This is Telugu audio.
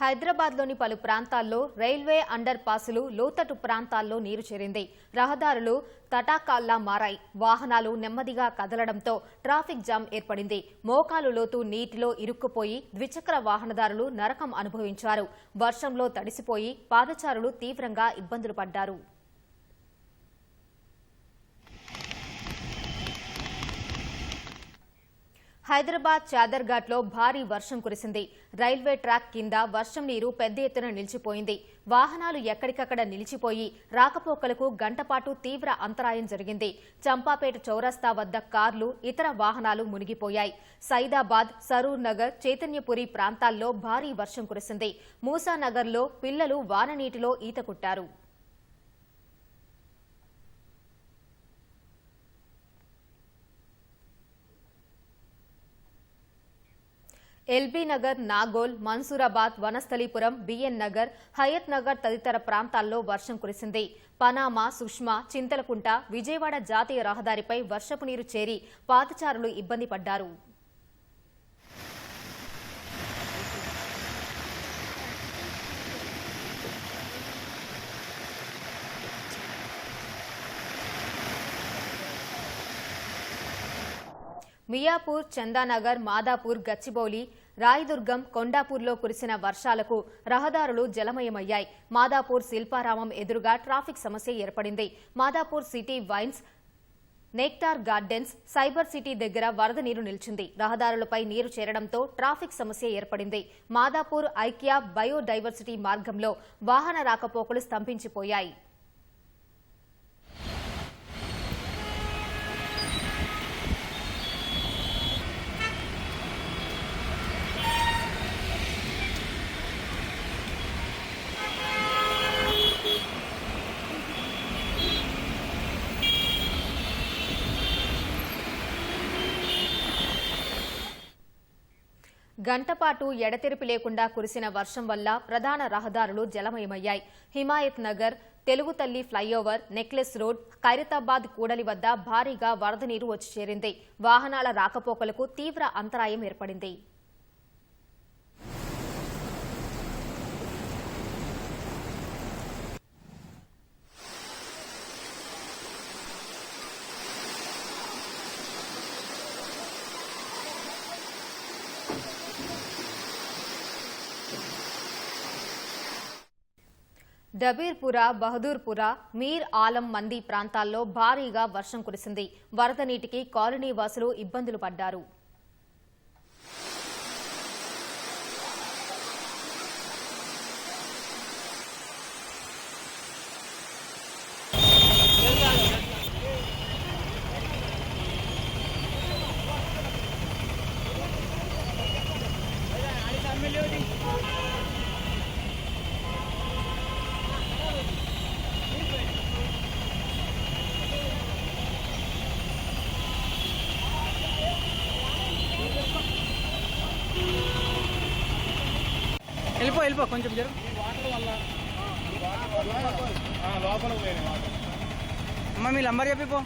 హైదరాబాద్లోని పలు ప్రాంతాల్లో రైల్వే అండర్ పాసులు లోతట్టు ప్రాంతాల్లో నీరు చేరింది. రహదారులు తటాకాల్లా మారాయి. వాహనాలు నెమ్మదిగా కదలడంతో ట్రాఫిక్ జామ్ ఏర్పడింది. మోకాలు లోతు నీటిలో ఇరుక్కుపోయి ద్విచక్ర వాహనదారులు నరకం అనుభవించారు. వర్షంలో తడిసిపోయి పాదచారులు తీవ్రంగా ఇబ్బందులు పడ్డారు. హైదరాబాద్ చాదర్ఘాట్లో భారీ వర్షం కురిసింది. రైల్వే ట్రాక్ కింద వర్షం నీరు పెద్ద ఎత్తున నిలిచిపోయింది. వాహనాలు ఎక్కడికక్కడ నిలిచిపోయి రాకపోకలకు గంటపాటు తీవ్ర అంతరాయం జరిగింది. చంపాపేట చౌరస్తా వద్ద కార్లు ఇతర వాహనాలు మునిగిపోయాయి. సైదాబాద్ సరూర్ నగర్ చైతన్యపురి ప్రాంతాల్లో భారీ వర్షం కురిసింది. మూసానగర్లో పిల్లలు వాననీటిలో ఈత కొట్టారు. ఎల్బీ నగర్ నాగోల్ మన్సూరాబాద్ వనస్థలీపురం బిఎన్ నగర్ హయత్ నగర్ తదితర ప్రాంతాల్లో వర్షం కురిసింది. పనామా సుష్మా చింతలకుంట విజయవాడ జాతీయ రహదారిపై వర్షపు నీరు చేరి పాదచారులు ఇబ్బంది పడ్డారు. మియాపూర్ చందానగర్ మాదాపూర్ గచ్చిబౌలి రాయదుర్గం కొండాపూర్లో కురిసిన వర్షాలకు రహదారులు జలమయమయ్యాయి. మాదాపూర్ శిల్పారామం ఎదురుగా ట్రాఫిక్ సమస్య ఏర్పడింది. Madhapur city wines nectar gardens cyber city దగ్గర వరద నీరు నిలిచింది. రహదారులపై నీరు చేరడంతో ట్రాఫిక్ సమస్య ఏర్పడింది. మాదాపూర్ ఐక్య బయోడైవర్సిటీ మార్గంలో వాహన రాకపోకలు స్తంభించిపోయాయి. గంటపాటు ఎడతెరిపి లేకుండా కురిసిన వర్షం వల్ల ప్రధాన రహదారులు జలమయమయ్యాయి. హిమాయత్ నగర్ తెలుగు తల్లి ఫ్లైఓవర్ నెక్లెస్ రోడ్ ఖైరతాబాద్ కూడలి వద్ద భారీగా వరద నీరు వచ్చి చేరింది. వాహనాల రాకపోకలకు తీవ్ర అంతరాయం ఏర్పడింది. డబీర్పుర బహదూర్పుర మీర్ ఆలం మంది ప్రాంతాల్లో భారీగా వర్షం కురిసింది. వరద నీటికి కాలనీ వాసులు ఇబ్బందులు పడ్డారు. వెళ్ళిపో వెళ్ళిపో కొంచెం జరు అమ్మ మీ నంబర్ చెప్పిపో.